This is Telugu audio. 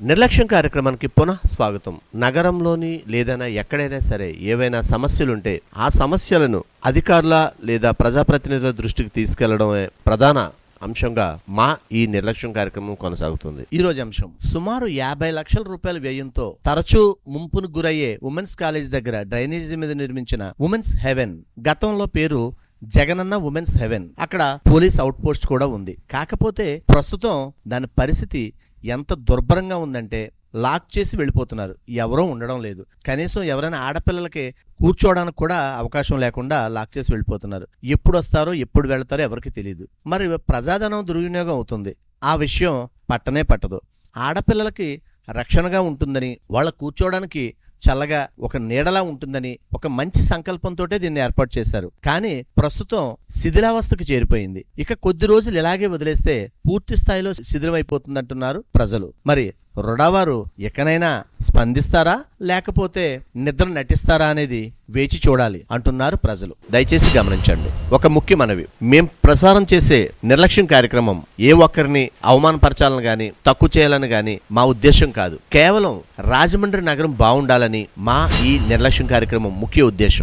నిర్లక్ష్యం కార్యక్రమానికి పునః స్వాగతం. నగరంలోని లేదైనా ఎక్కడైనా సరే ఏవైనా సమస్యలుంటే ఆ సమస్యలను అధికారుల లేదా ప్రజాప్రతినిధుల దృష్టికి తీసుకెళ్ళడమే ప్రధాన అంశంగా మా ఈ నిర్లక్ష్యం కార్యక్రమం కొనసాగుతుంది. ఈ రోజు అంశం సుమారు యాభై లక్షల రూపాయల వ్యయంతో తరచూ ముంపును గురయ్యే ఉమెన్స్ కాలేజ్ దగ్గర డ్రైనేజీ మీద నిర్మించిన ఉమెన్స్ హెవెన్. గతంలో పేరు జగనన్న ఉమెన్స్ హెవెన్. అక్కడ పోలీస్ అవుట్ పోస్ట్ కూడా ఉంది. కాకపోతే ప్రస్తుతం దాని పరిస్థితి ఎంత దుర్భరంగా ఉందంటే లాక్ చేసి వెళ్ళిపోతున్నారు. ఎవరూ ఉండడం లేదు. కనీసం ఎవరైనా ఆడపిల్లలకి కూర్చోవడానికి కూడా అవకాశం లేకుండా లాక్ చేసి వెళ్ళిపోతున్నారు. ఎప్పుడు వస్తారో ఎప్పుడు వెళ్తారో ఎవరికి తెలియదు మరి ప్రజాధనం దుర్వినియోగం అవుతుంది. ఆ విషయం పట్టనే పట్టదు. ఆడపిల్లలకి రక్షణగా ఉంటుందని వాళ్ళ కూర్చోవడానికి చల్లగా ఒక నీడలా ఉంటుందని ఒక మంచి సంకల్పంతో దీన్ని ఏర్పాటు చేశారు. కానీ ప్రస్తుతం శిథిలావస్థకు చేరిపోయింది. ఇక కొద్ది రోజులు ఇలాగే వదిలేస్తే పూర్తి స్థాయిలో శిథిలమైపోతుందంటున్నారు ప్రజలు. మరి రుడావారు ఎక్కనైనా స్పందిస్తారా? లేకపోతే నిద్ర నటిస్తారా అనేది వేచి చూడాలి అంటున్నారు ప్రజలు. దయచేసి గమనించండి. ఒక ముఖ్య మనవి. మేం ప్రసారం చేసే నిర్లక్ష్యం కార్యక్రమం ఏ ఒక్కరిని అవమానపరచాలని గాని తక్కువ చేయాలని గాని మా ఉద్దేశం కాదు. కేవలం రాజమండ్రి నగరం బాగుండాలని మా ఈ నిర్లక్ష్యం కార్యక్రమం ముఖ్య ఉద్దేశం